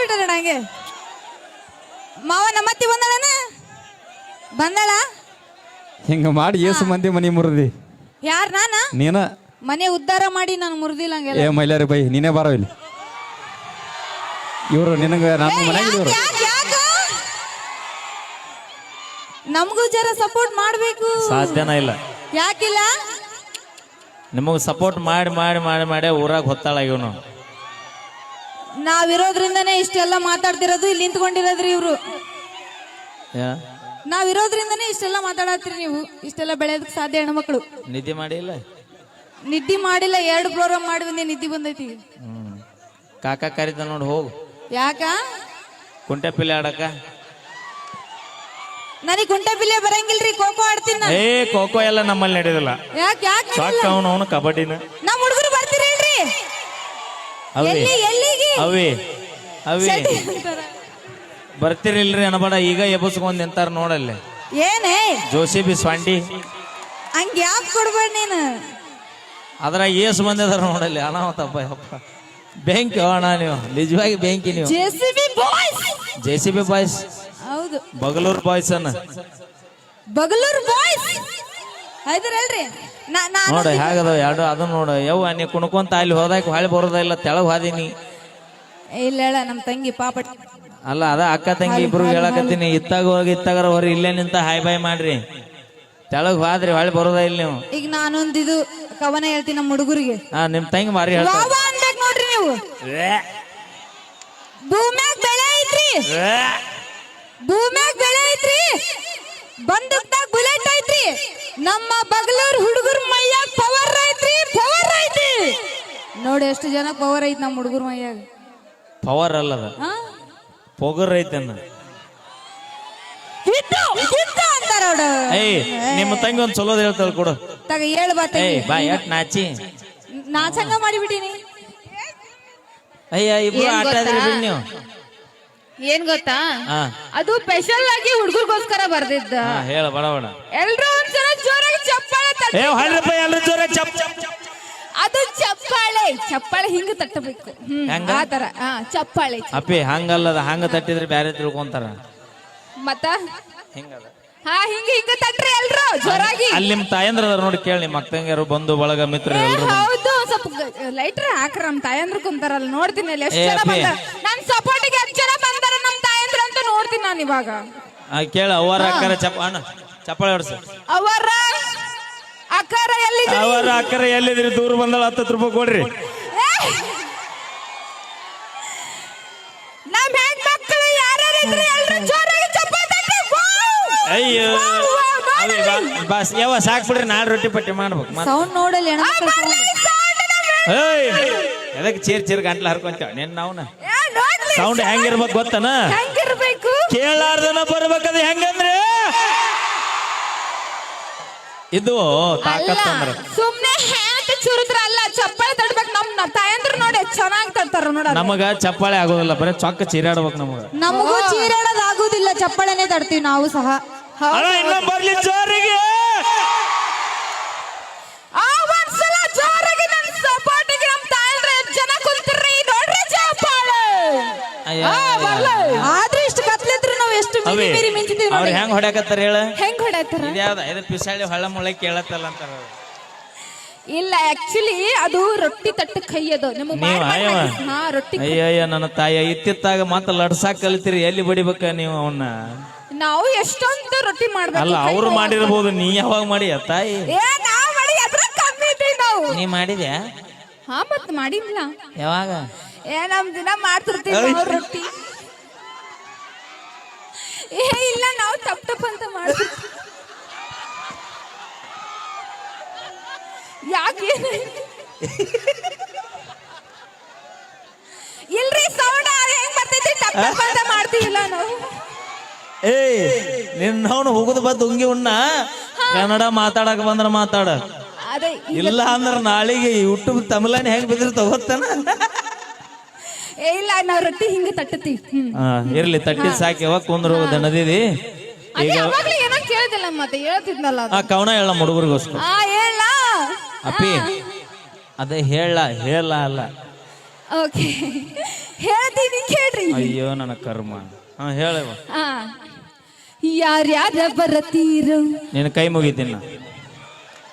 ಬಿಟ್ಟಲ್ಲ ನಂಗೆ ಮಾವ ನಮ್ಮತ್ತಿ ಬಂದಳನ ಬಂದಳ? ಹಿಂಗ ಮಾಡಿ ಏಸು ಮಂದಿ ಮನಿ ಮುರಿದಿ. ಯಾರ್ ನಾನ? ನೀನ? ಮನೆ ಉದ್ಧಾರ ಮಾಡಿ ನಾನು ಮುರಿದಿಲ್ಲ ಏ ಹಂಗೆಲ್ಲ ಮೈಲಾರಿ ಬೈ ನೀನೇ ಬಾರೋ ಇಲ್ಲಿ. ಇವರು ನಿನಗ ನಮ್ಮ ಮನೆಗೆ ಇವರು ಯಾಕ್- ಯಾಕ್- ಯಾಕ? ನಮಗೂ ಜರ ಸಪೋರ್ಟ್ ಮಾಡ್ಬೇಕು. ಸಾಧ್ಯನ ಇಲ್ಲ. ಯಾಕಿಲ್ಲ? ನಿಮಗೆ ಸಪೋರ್ಟ್ ಮಾಡಿ ಮಾಡಿ ಮಾಡಿ ಮಾಡಿ ಊರಾಗ ಹೊತ್ತಾಳ ಇವನು. ನಾವಿರೋದ್ರಿಂದನೇ ಇಷ್ಟೆಲ್ಲ ಮಾತಾಡ್ತಿರೋದು ಇಲ್ಲಿ ನಿಂತ್ಕೊಂಡಿರೋದ್ರಿ ಇವ್ರು. ನಾವಿರೋದ್ರಿಂದನೇ ಇಷ್ಟೆಲ್ಲ ಮಾತಾಡತ್ರಿ ನೀವು. ಇಷ್ಟೆಲ್ಲ ಬೆಳೆಯೋದಕ್ಕೆ ಸಾಧ್ಯ ಹೆಣ್ಮಕ್ಳು. ನಿದ್ದೆ ಮಾಡಿಲ್ಲ? ನಿದ್ದೆ ಮಾಡಿಲ್ಲ ಎರಡು ಪ್ರೋಗ್ರಾಮ್ ಮಾಡಿ ಬಂದೆ ನಿದ್ದೆ ಬಂದೈತಿ. ಹ್ಮ್. ಕಾಕ ಕರೀತ ನೋಡಿ ಹೋಗು. ಯಾಕ? ಕುಂಟೆ ಪಿಲ್ಲೆ ಆಡಕ? ನನಗೆ ಕುಂಟೆ ಪಿಲ್ಲೆ ಬರಂಗಿಲ್ರಿ ಖೋಖೋ ಆಡ್ತೀನಿ ನಾನು. ಏ ಕೋಕೋ ಎಲ್ಲ ನಮ್ಮಲ್ಲಿ ನಡೆಯೋದಿಲ್ಲ ಯಾಕೆ ಯಾಕೆ ಸಾಕ್ ಅವನು ಅವನು ಕಬಡ್ಡಿನ. ನಮ್ಮ ಹುಡುಗರು ಬರ್ತೀರೇನ್ರಿ? ಅವಿ. ಎಲ್ಲಿ ಎಲ್ಲಿಗೆ? ಅವಿ. ಅವಿ. ಶೆಟ್ಟಿ ಅಂತಾರ. ಬರ್ತಿರಿಲ್ರಿ ಅನ್ಬೇಡ ಈಗ ಎಬ್ಬಸ್ಕೊಂಡ್ ನಿಂತಾರ ನೋಡಲ್ಲಿ ಏನೇ? ಜೋಸಿ ಬಿ ಸ್ವಾಂಡಿ. ಹಂಗ ಯಾಕೆ ಕೊಡ್ಬೇಡ ನೀನು? ಅದ್ರಾಗ ಏಸ್ ಬಂದಿದಾರ ನೋಡಲ್ಲಿ ಅನಾಹುತಪ್ಪ ಯಪ್ಪ ಬೆಂಕಿ ಅಣ್ಣ ನೀವು ನಿಜವಾಗಿ ಬೆಂಕಿ ನೀವು. J C B boys? J C B boys. ಹೌದು. ಬಗಲೂರ್ ಬಾಯ್ಸ್ ಅನ್ನ. ಬಗಲೂರ್ ಬಾಯ್ಸ್? ನಾನು ನೋಡ ಹೇಗದ ಎರಡು ಅದು ನೋಡ. ಯವ್ವ ನೀ ಕುಣ್ಕೊಂತ ಅಲ್ಲಿ ಹೋದಾಗ ಹೊಳೆ ಬರೋದಿಲ್ಲ ತೆಳಗ್ ಹೋದಿನಿ ಇಲ್ಲ ಹೇಳ ನಮ್ಮ ತಂಗಿ ಪಾಪ ಅಲ್ಲ ಅದ ಅಕ್ಕ ತಂಗಿ ಇಬ್ರು ಹೇಳಕತ್ತೀನಿ. ಇತ್ತಾಗ ಹೋಗಿ ಇತ್ತಾಗರ ಹೊರಿ ಇಲ್ಲೇ ನಿಂತ ಹಾಯ್ ಬಾಯ್ ಮಾಡ್ರಿ. ತೆಳಗ್ ಹೋದ್ರಿ ಹೊಳೆ ಬರೋದ ಇಲ್ಲ ನೀವು. ಈಗ ನಾನೊಂದು ಇದು ಕವನ ಹೇಳ್ತೀನಿ ನಮ್ಮ ಹುಡುಗರಿಗೆ. ಹಾ ನಿಮ್ ತಂಗಿ ಮಾರಿ ಹೇಳ್ತಾರೆ ಬಾಬಾ ಅನ್ಬೇಕು ನೋಡ್ರಿ ನೀವು. ಭೂಮ್ಯಾಗ ಬೆಳೆ ಐತ್ರಿ. ಭೂಮ್ಯಾಗ ಬೆಳೆ ಐತ್ರಿ. ಐತ್ರಿ ನಮ್ಮ ಬಗಲೂರ್ ಹುಡುಗರ ಮೈಯಾಗ ಪವರ್ ಐತ್ರಿ ಪವರ್ ಐತಿ. ನೋಡಿ ಎಷ್ಟು ಜನ ಪವರ್ ಐತಿ ನಮ್ಮ ಹುಡುಗರ ಮೈಯಾಗ. ಪವರ್ ಅಲ್ಲದ? ಪೊಗರ್ ಐತನ್ನ ಏಯ್ ನಿಮ್ಮ ತಂಗಿ ಒಂದ್ ಚಲೋದ್ ಹೇಳ್ತಾಳ ಕೊಡು. ತಗ ಹೇಳ ಬಾ ತಂಗಿ. ಏಯ್ ಬಾ ಎಟ್ ನಾಚಿ? ನಾಚಂಗ ಮಾಡಿಬಿಟ್ಟಿನಿ. ಅಯ್ಯ ಇಬ್ರು ಏನ್ ಆಟ ಗೊತ್ತಾ? ಆದ್ರಿ ಬಿಡ್ ನೀವು. ಏನ್ ಗೊತ್ತಾ? ಹಾ. ಅದು ಸ್ಪೆಷಲ್ ಆಗಿ ಹುಡುಗರ್ಗೋಸ್ಕರ ಬರ್ದಿದ್ದ. ಹೇಳ ಬಡ ಬಡ. ಎಲ್ರು ಒಂದ್ಸಲ ಜೋರಾಗಿ ಚಪ್ಪಾಳೆ ತಟ್ಟಿ ಏ ಹಳ್ರಪ್ಪ ಎಲ್ರು ಜೋರ ಚಪ್ ಅದು ಚಪ್ಪಾಳೆ ಚಪ್ಪಾಳೆ ಹಿಂಗ ತಟ್ಟಬೇಕು. ಹ್ಮ್ ಹೆಂಗ? ಆತರ ಹಾ ಚಪ್ಪಾಳೆ ಅಪ್ಪಿ ಹಂಗಲ್ಲದ ಹಂಗ ತಟ್ಟಿದ್ರೆ ಬ್ಯಾರೆ ತಿಳ್ಕೊಂತಾರ ಮತ್ತ? ಹಿಂಗದ. ಹಾ ಹಿಂಗ ಹಿಂಗ ತಟ್ರಿ ಎಲ್ರು ಜೋರಾಗಿ. ಅಲ್ಲಿ ನಿಮ್ ತಾಯಂದ್ರ ಅದಾರ ನೋಡಿ ಕೇಳಿ ನಿಮ್ಮ ಅಕ್ಕಂಗ್ಯಾರು ಬಂಧು ಬಳಗ ಮಿತ್ರ ಏ, ಎಲ್ರು ಹೌದು ಸ್ವಲ್ಪ ಲೈಟ್ರ್ ಹಾಕ್ರ ನಮ್ ತಾಯಂದ್ರ ಕುಂತಾರಲ್ಲ ನೋಡ್ತೀನಿ ಅಲ್ಲಿ ಎಷ್ಟು ಏ, ಜನ ಅಪ್ಪಿ. ಬಂದಾರ. ನನ್ ಸಪೋರ್ಟಿಗೆ ಎಷ್ಟು ಜನ ಬಂದಾರ ನಮ್ ತಾಯಂದ್ರ ಅಂತ ನೋಡ್ತೀನಿ ನಾನು ಇವಾಗ. ಆ, ಕೇಳ ಅವರ ಅಕ್ಕರ ಚಪ್ಪ ಅಣ್ಣ ಚಪ್ಪಾಳೆ ಹೊಡ್ಸ. ಅವರ ಎಲ್ಲಿ ಅಕ್ಕರೆ ಎಲ್ಲಿದ್ರಿ ದೂರ ಬಂದಳ ಹತ್ತತ್ತು ರೂಪಾಯಿ ಕೊಡ್ರಿ. ನಮ್ ಹೆಣ್ಮಕ್ಳು ಯಾರ್ಯಾರು ಇದ್ರು ಎಲ್ರು ಜೋರಾಗಿ ಚಪ್ಪಾಳೆ ತಟ್ಟಿ ವಾವ್! ಅಯ್ಯೋ ವಾವ್, ವಾವ್, ಅವಿ ಬಾ- ಬಾಸ್ ಯಾವ ಸಾಕ್ ಬಿಡ್ರಿ ನಾಳೆ ರೊಟ್ಟಿ ಪಟ್ಟಿ ಮಾಡ್ಬೇಕು ಮತ್ತ್- ಸೌಂಡ್ ನೋಡಲಿ ಹೆಣ್ಮಕ್ಳು sound. ಏಯ್ ಎದಕ್ ಚೀರ್ ಚೀರ್ ಗಂಟ್ಲ ಹರ್ಕೊಂತೇವ? ನಿನ್ ನಾವ್ನ. ಏ, ನೋಡ್ಲಿ ಸೌಂಡ್ ಹೆಂಗಿರ್ಬೇಕು ಗೊತ್ತನ? ಹೆಂಗಿರ್ಬೇಕು? ಕೇಳಾರ್ದನ ಬರ್ಬೇಕದ ಹೆಂಗಂದ್ರೆ? ಇದು ಸುಮ್ನೆ ಹ್ಯಾಂತ ಚುರುದ್ರ ಅಲ್ಲ ಚಪ್ಪಾಳೆ ತಡ್ಬೇಕು ನಮ್ ತಾಯಂದ್ರ ನೋಡಿ ಚೆನ್ನಾಗಿ ತಡ್ತಾರ ನೋಡ ನಮಗ ಚಪ್ಪಾಳೆ ಆಗೋದಿಲ್ಲ ಬರೀ ಚೊಕ್ಕ ಚೀರಾಡ್ಬೇಕು ನಮಗ. ನಮಗೂ ಚೀರಾಡೋದಾಗುದಿಲ್ಲ ಚಪ್ಪಾಳೆನೆ ಚಪ್ಪಳನೆ ತಡ್ತೀವಿ ನಾವು ಸಹ. ಹೌದು ಇನ್ನ ಬರ್ಲಿ ಜೋರಿಗೆ. ಅವ್ರ ಹೆಂಗ್ ಹೊಡ್ಯಾಕತ್ತಾರ ಹೇಳ? ಹೆಂಗ್ ಹೊಡ್ಯಾತಾರ ಇದ್ಯಾವ್ದ ಇದು ಪಿಸಾಳಿ ಹೊಳ್ಳ ಮುಳ್ಳ ಕೇಳತ್ತಲ್ಲ ಅಂತಾರ ಅವ್ರು. ಇಲ್ಲ ಆಕ್ಚುಲಿ ಅದು ರೊಟ್ಟಿ ತಟ್ಟ ಕೈ ಅದು. ನಿಮ್ಮ ನೀವ್ ಅಯ್ಯವ ಹಾ ರೊಟ್ಟಿ ಅಯ್ಯಯ್ಯ ನನ್ನ ತಾಯಿ ಇತ್ತಿತ್ತಾಗ ಮತ್ತ ಲಡ್ಸಾಕ್ ಕಲಿತೀರಿ ಎಲ್ಲಿ ಬಡಿಬೇಕ ನೀವು ಅವನ್ನ ನಾವು ಎಷ್ಟೊಂದು ರೊಟ್ಟಿ ಮಾಡ್ಬೇಕು ಅಲ್ಲ ಕೈ ಅವ್ರು. ಮಾಡಿರ್ಬೋದು ನೀ ಯಾವಾಗ ಮಾಡಿಯ ತಾಯಿ? ಏ ನಾವ್ ಮಾಡಿ ಅದ್ರ ಕಮ್ಮಿ ಇದ್ದೀವಿ ನಾವು. ನೀ ಮಾಡಿದ್ಯಾ? ಹಾ ಮತ್ ಮಾಡಿಲ್ಲ. ಯಾವಾಗ? ಏ ನಮ್ ದಿನ ಮಾಡ್ತಿರ್ತೀವಿ ನಾವು ರೊಟ್ಟಿ. ಏ ಇಲ್ಲ ನಾವು ಟಪ್ ಟಪ್ ಅಂತ ಮಾಡ್ತಿರ್ತೀವಿ ಯಾಕೆ? ಇಲ್ರಿ ಸೌಂಡ್ ಹೆಂಗ್ ಬರ್ತೈತಿ? ಟಪ್ ಟಪ್ ಅಂತ ಮಾಡ್ತೀವಿಲ್ಲ ನಾವು. ಏಯ್ ನಿನ್ನವನು ಹೋಗುದು ಬದ್ ಉಂಗಿ ಉಣ್ಣ. ಕನ್ನಡ ಮಾತಾಡಕ್ ಬಂದ್ರ ಮಾತಾಡ. ಅದೇ ಇಲ್ಲ ಅಂದ್ರ ನಾಳಿಗೆ ಯೂಟ್ಯೂಬ್ ತಮಿಳನ್ ಹೆಂಗ್ ಬಿದ್ರಿ ಗೊತ್ತನ? ಏ ಇಲ್ಲ ನಾವ್ ರೊಟ್ಟಿ ಹಿಂಗ ತಟ್ಟತಿ ಇರ್ಲಿ ತಟ್ಟಿ ಸಾಕಿ ಯಾವಾಗ ಕುಂದ್ರ ದಣದಿದಿ ಅದೇ ಈಗ ಅವಾಗ್ಲೇ ಏನೋ ಕೇಳ್ದಿಲ್ಲ ಮತ್ತೆ ಹೇಳ್ತಿದ್ನಲ್ಲ ಅದು. ಆ ಕವನ ಹೇಳ ಹುಡುಗರಿಗೋಸ್ಕರ. ಆ ಹೇಳ. ಅಪ್ಪಿ ಅದೇ ಹೇಳ ಹೇಳ ಅಲ್ಲ. ಓಕೆ. ಹೇಳ್ತೀನಿ ಕೇಳ್ರಿ. ಅಯ್ಯೋ ನನ್ನ ಕರ್ಮ. ಹಾ ಹೇಳವ ಆ ಯಾರ್ಯಾರ ಬರತೀರು ನಿನ್ನ ಕೈ ಮುಗಿತೀನಿ ನಾ.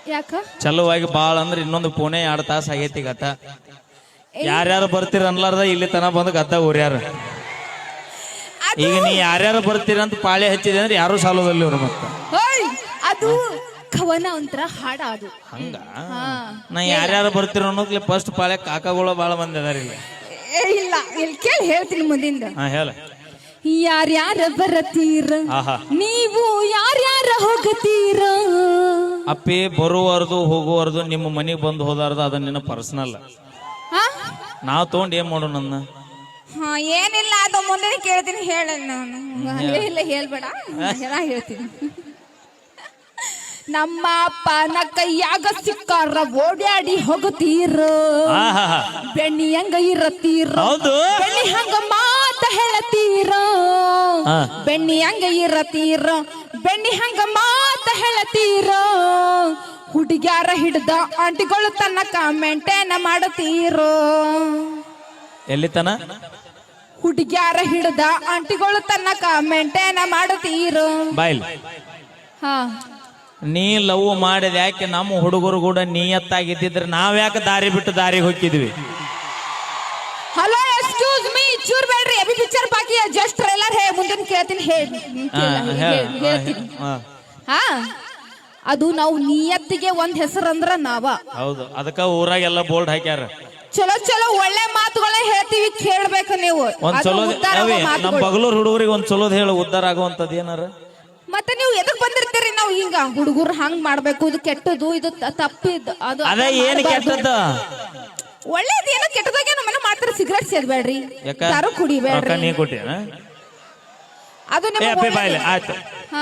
ಯಾಕ? ಚಲುವಾಗಿ ಬಾಳ ಅಂದ್ರೆ ಇನ್ನೊಂದು ಪುಣೆ ಎರಡು ತಾಸು ಆಗೈತಿ ಗತ. ಯಾರ್ಯಾರು ಬರ್ತೀರ ಅನ್ಲಾರ್ದ ಇಲ್ಲಿ ತನ ಬಂದು ಗದ್ದ ಊರ್ಯಾರ. ಈಗ ನೀ ಯಾರ್ಯಾರು ಬರ್ತೀರ ಅಂತ ಪಾಳೆ ಹಚ್ಚಿದೆ ಅಂದ್ರೆ ಯಾರು ಸಾಲೋದಲ್ಲಿ ಅವರು ಮತ್ತೆ. ಹೋಯ್ ಅದು ಕವನ ಒಂಥರ ಹಾಡ ಅದು. ಹಂಗ? ನಾ ಯಾರ್ಯಾರು ಬರ್ತೀರ ಅನ್ನೋದ್ಲಿ ಫಸ್ಟ್ ಪಾಳೆ ಕಾಕಗಳು ಬಾಳ ಮಂದಿ ಅದಾರ ಇಲ್ಲಿ. ಏ, ಇಲ್ಲ ಇಲ್ಲಿ ಕೇಳಿ ಹೇಳ್ತೀನಿ ಮುಂದಿಂದ. ಹಾ ಹೇಳ. ಯಾರ್ಯಾರ ಬರತೀರ? ಆಹಾ. ನೀವು ಯಾರ್ಯಾರ ಹೋಗತೀರ? ಅಪ್ಪಿ ಬರುವರ್ದು ಹೋಗುವರ್ದು ನಿಮ್ಮ ಮನೆಗೆ ಬಂದು ಹೋದಾರ್ದು ಅದು ನಿನ್ನ ಪರ್ಸನಲ್ ನಾವು ತಗೊಂಡ್ ಏನ್ ಮಾಡೋಣ ನನ್ನ? ಹಾ ಏನಿಲ್ಲ ಅದು ಮುಂದೆ ಕೇಳ್ತೀನಿ ಹೇಳ ನಾನು. ಇಲ್ಲ ಇಲ್ಲ ಹೇಳ್ಬೇಡ. ಹೇಳ್ತೀನಿ. ನಮ್ಮ ಅಪ್ಪನ ಕೈಯಾಗ ಸಿಕ್ಕಾರ ಓಡಾಡಿ ಹೋಗುತ್ತೀರ ಬೆಣ್ಣಿ ಹಂಗ ಇರತ್ತೀರ ಬೆಣ್ಣಿ ಹಂಗ ಮಾತ ಹೇಳತೀರ? ಹಾ. ಬೆಣ್ಣಿ ಹಂಗ ಇರತೀರ? ಬೆಣ್ಣಿ ಹಂಗ ಮಾತ ಹೇಳತೀರ? ಹುಡುಗ್ಯಾರ ಹಿಡ್ದ ಆಂಟಿಗಳು ತನಕ ಮೇಂಟೈನ್ ಮಾಡತೀರೋ? ಎಲ್ಲಿ ತನ ಹುಡುಗ್ಯಾರ ಹಿಡ್ದ ಆಂಟಿಗಳು ತನಕ ಮೇಂಟೈನ್ ಮಾಡತೀರೋ? ಬಾಯ್ಲ್. ಹಾ. ನೀ ಲವ್ ಮಾಡಿದ ಯಾಕೆ ನಮ್ಮ ಹುಡುಗರು ಕೂಡ ನೀಯತ್ತಾಗಿದ್ದಿದ್ರೆ ನಾವ್ ಯಾಕೆ ದಾರಿ ಬಿಟ್ಟು ದಾರಿ ಹೋಗಿದ್ವಿ ಹಲೋ ಎಕ್ಸ್ಕ್ಯೂಸ್ ಮೀ ಚೂರ್ ಬೇಡ್ರಿ. ಅಭಿ ಪಿಕ್ಚರ್ ಬಾಕಿ ಜಸ್ಟ್ ಟ್ರೈಲರ್ ಹೇ ಮುಂದಿನ ಕೇಳ್ತೀನಿ. ಹೇಳಿ ಹಾ, ಹೇಳ- ಹಾ, ಹಾ. ಅದು ನಾವು ನಿಯತ್ತಿಗೆ ಒಂದ್ ಹೆಸರು ಅಂದ್ರ ನಾವ. ಹೌದು ಅದಕ್ಕ ಊರಾಗೆಲ್ಲ ಬೋರ್ಡ್ ಹಾಕ್ಯಾರ. ಚಲೋ ಚಲೋ ಒಳ್ಳೆ ಮಾತುಗಳೇ ಹೇಳ್ತೀವಿ ಕೇಳ್ಬೇಕು ನೀವು. ಒಂದ್ ಅದು ಚಲೋ ಉದ್ಧಾರ ಆಗೋ ಅವಿ ನಮ್ಮ ಮಾತುಗಳು. ಬಗಲೂರ್ ಹುಡುಗರಿಗೆ ಒಂದ್ ಚಲೋದ್ ಹೇಳು ಉದ್ದಾರ ಆಗುವಂತದ್ ಏನಾರ? ಮತ್ತೆ ನೀವು ಎದಕ್ ಬಂದಿರ್ತೀರಿ ನಾವು ಹಿಂಗ ಹುಡುಗರು ಹಂಗ್ ಮಾಡ್ಬೇಕು ಇದು ಕೆಟ್ಟದು ಇದು ತ- ಅದು ಅದೇ ಏನ್ ಕೆಟ್ಟದ್ದು? ಒಳ್ಳೇದ್ ಏನೋ ಕೆಟ್ಟದಾಗ ನಮ್ಮನ್ನ ಮಾಡ್ತಾರೆ ಸಿಗರೇಟ್ ಸೇದ್ಬೇಡ್ರಿ. ಯಾಕ? ರೊಕ್ಕ ಕುಡಿಬೇಡ್ರಿ. ನೀ ಅದು ಏ ನಿಮಗೆ ಅಪ್ಪಿ ಬಾಯ್ಲೆ ಆಯ್ತು.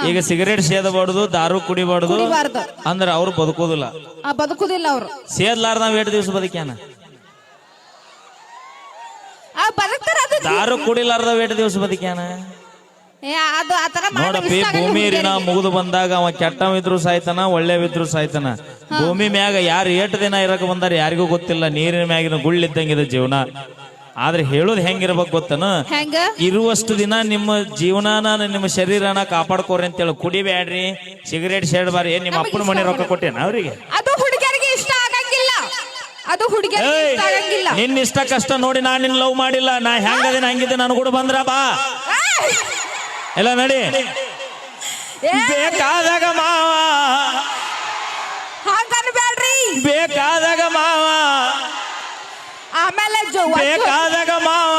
ಈಗ ಸಿಗರೇಟ್ ಸೇದಬಾರ್ದು ದಾರು ಕುಡಿಬಾರ್ದು. ಕುಡಿಬಾರ್ದು. ಅಂದ್ರೆ ಅವ್ರು ಬದುಕೋದಿಲ್ಲ. ಆ ಬದುಕುದಿಲ್ಲ ಅವ್ರು. ಸೇದ್ಲಾರ ನಾವ್ ಎರಡು ದಿವಸ ಬದುಕ್ಯಾನ? ಆ ಬದುಕ್ತಾರ ಅದು. ದಾರು ಕುಡಿಲಾರ್ದ ಎರಡು ದಿವಸ ಬದುಕ್ಯಾನ? ಏ, ಅದು ಆತರ ನೋಡಪ್ಪಿ ಭೂಮಿ ಋಣ ಮುಗಿದು ಬಂದಾಗ ಅವ ಕೆಟ್ಟವಿದ್ರು ಸಾಯ್ತಾನ ಒಳ್ಳೆವಿದ್ರು ಸಾಯ್ತಾನ. ಭೂಮಿ ಮ್ಯಾಗ ಯಾರು ಏಟ್ ದಿನ ಇರಕ್ ಬಂದಾರ ಯಾರಿಗೂ ಗೊತ್ತಿಲ್ಲ ನೀರಿನ ಮ್ಯಾಗಿನ ಗುಳ್ಳಿದ್ದಂಗಿದೆ ಜೀವನ. ಆದ್ರೆ ಹೇಳೋದು ಹೆಂಗಿರ್ಬೇಕು ಗೊತ್ತನ? ಹೆಂಗ? ಇರುವಷ್ಟು ದಿನ ನಿಮ್ಮ ಜೀವನಾನ ನಿಮ್ಮ ಶರೀರನ ಕಾಪಾಡ್ಕೋರಿ ಅಂತೇಳಿ ಕುಡಿಬ್ಯಾಡ್ರಿ ಸಿಗರೇಟ್ ಸೇಡ್ಬಾರಿ ಏನ್ ನಿಮ್ಮ ಅಪ್ಪನ ಮನೆ ರೊಕ್ಕ ಕೊಟ್ಟೇನ ಅವ್ರಿಗೆ? ಅದು ಹುಡುಗಿಯರಿಗೆ ಇಷ್ಟ ಆಗಂಗಿಲ್ಲ. ಅದು ಹುಡುಗಿಯರಿಗೆ ಏಯ್, ಇಷ್ಟ ಆಗಂಗಿಲ್ಲ. ನಿನ್ನ ಇಷ್ಟ ಕಷ್ಟ ನೋಡಿ ನಾನ್ ನಿನ್ ಲವ್ ಮಾಡಿಲ್ಲ. ನಾ ಹೆಂಗದಿನ ಹಂಗಿದ್ದೆ ನಾನು ಕೂಡ ಬಂದ್ರ ಬಾ! ಎಲ್ಲ ನಡಿ. ಏ, ಬೇಕಾದಾಗ ಮಾವ. ಒಂದು- ಬೇಕಾದಾಗ ಮಾವ.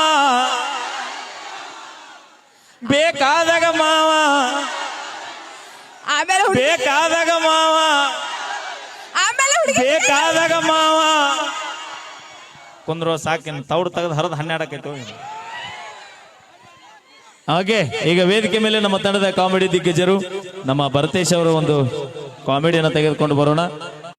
ಬೇಕಾದಾಗ ಮಾವ. ಆಮೇಲೆ ಹುಡುಗಿ ಬೇಕಾದಾಗ ಮಾವ. ಆಮೇಲೆ ಹುಡುಗಿ ಬೇಕಾದಾಗ ಮಾವ. ಕುಂದ್ರೋ ಸಾಕಿನ ತೌಡು ತೆಗೆದು ಹರಿದು ಹನ್ನೆರಡಕ್ಕೈತೆ ಹಾಗೆ ಈಗ ವೇದಿಕೆ ಮೇಲೆ ನಮ್ಮ ತಂಡದ ಕಾಮಿಡಿ ದಿಗ್ಗಜರು ನಮ್ಮ ಭರತೇಶ್ ಅವರ ಒಂದು ಕಾಮಿಡಿಯನ್ನು ತೆಗೆದುಕೊಂಡು ಬರೋಣ.